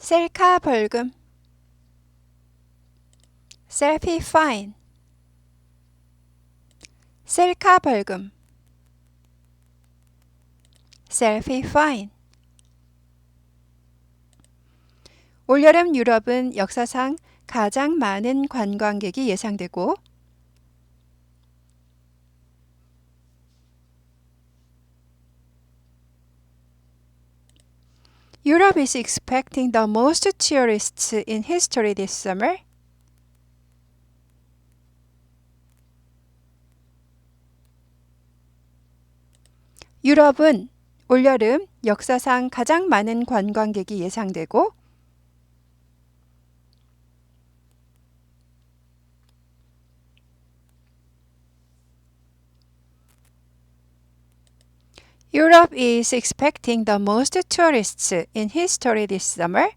셀카 벌금. 셀피 파인. 셀카 벌금. 셀피 파인. 올여름 유럽은 역사상 가장 많은 관광객이 예상되고 Europe is expecting the most tourists in history this summer. 유럽은 올여름 역사상 가장 많은 관광객이 예상되고 Europe is expecting the most tourists in history this summer.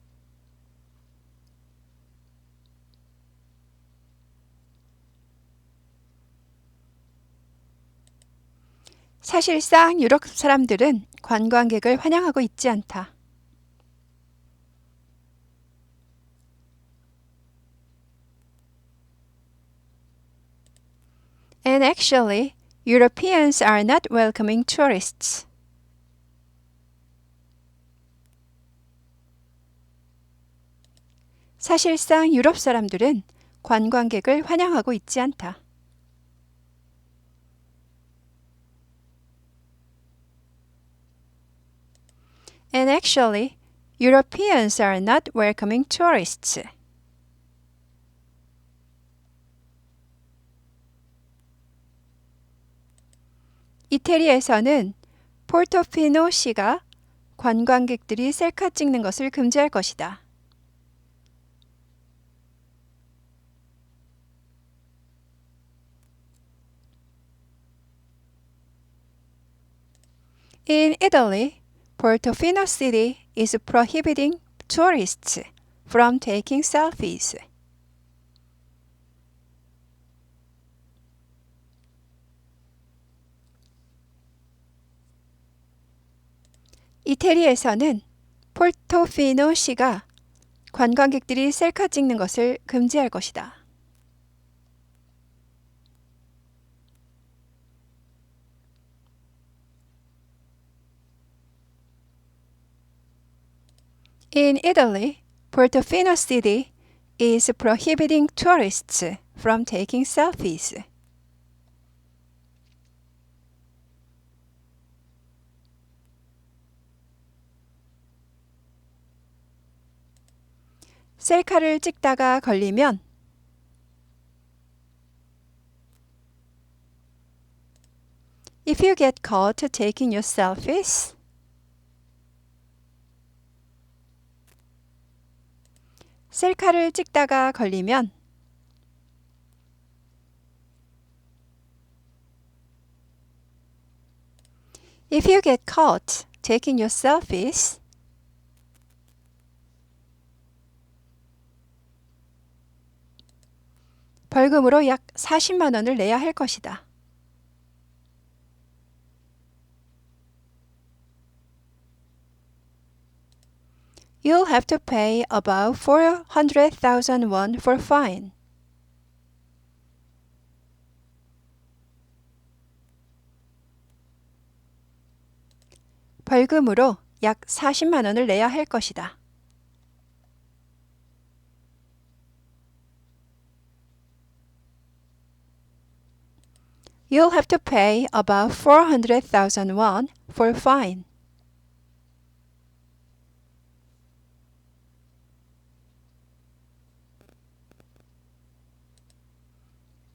사실상 유럽 사람들은 관광객을 환영하고 있지 않다. And actually, Europeans are not welcoming tourists. 사실상 유럽 사람들은 관광객을 환영하고 있지 않다. And actually, Europeans are not welcoming tourists. 이태리에서는 포르토피노 시가 관광객들이 셀카 찍는 것을 금지할 것이다. In Italy, Portofino City is prohibiting tourists from taking selfies. 이태리에서는 폴토피노 시가 관광객들이 셀카 찍는 것을 금지할 것이다. In Italy, Portofino City is prohibiting tourists from taking selfies. 셀카를 찍다가 걸리면 If you get caught taking your selfies, 셀카를 찍다가 걸리면 If you get caught taking your selfies, 벌금으로 약 40만 원을 내야 할 것이다. You'll have to pay about 400,000 won for fine. 벌금으로 약 40만 원을 내야 할 것이다. You'll have to pay about 400,000 won for fine.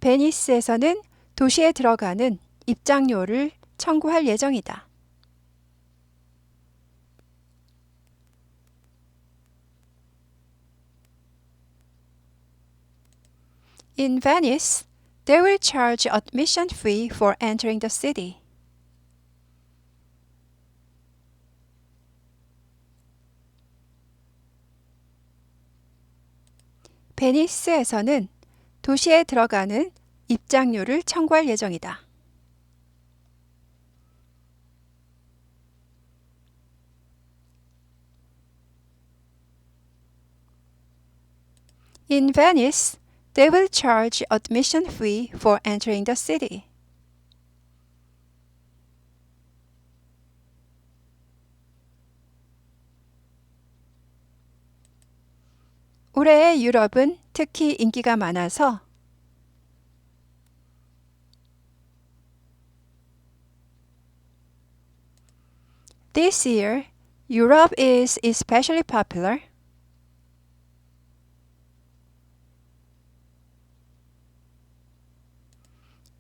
베니스에서는 도시에 들어가는 입장료를 청구할 예정이다. In Venice, they will charge admission fee for entering the city. 베니스에서는 도시에 들어가는 입장료를 청구할 예정이다. In Venice, they will charge admission fee for entering the city. 올해 유럽은 특히 인기가 많아서 This year, Europe is especially popular.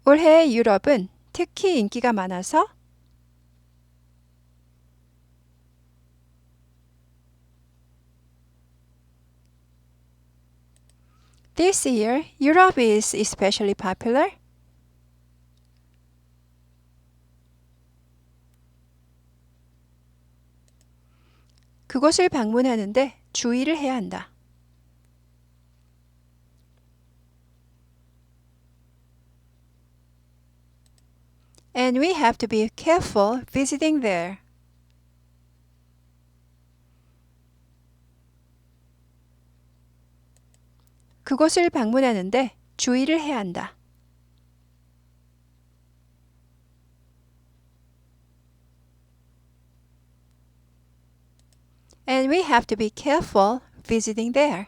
올해 유럽은 특히 인기가 많아서 This year, Europe is especially popular. 그곳을 방문하는데 주의를 해야 한다. And we have to be careful visiting there. 그곳을 방문하는데 주의를 해야 한다. And we have to be careful visiting there.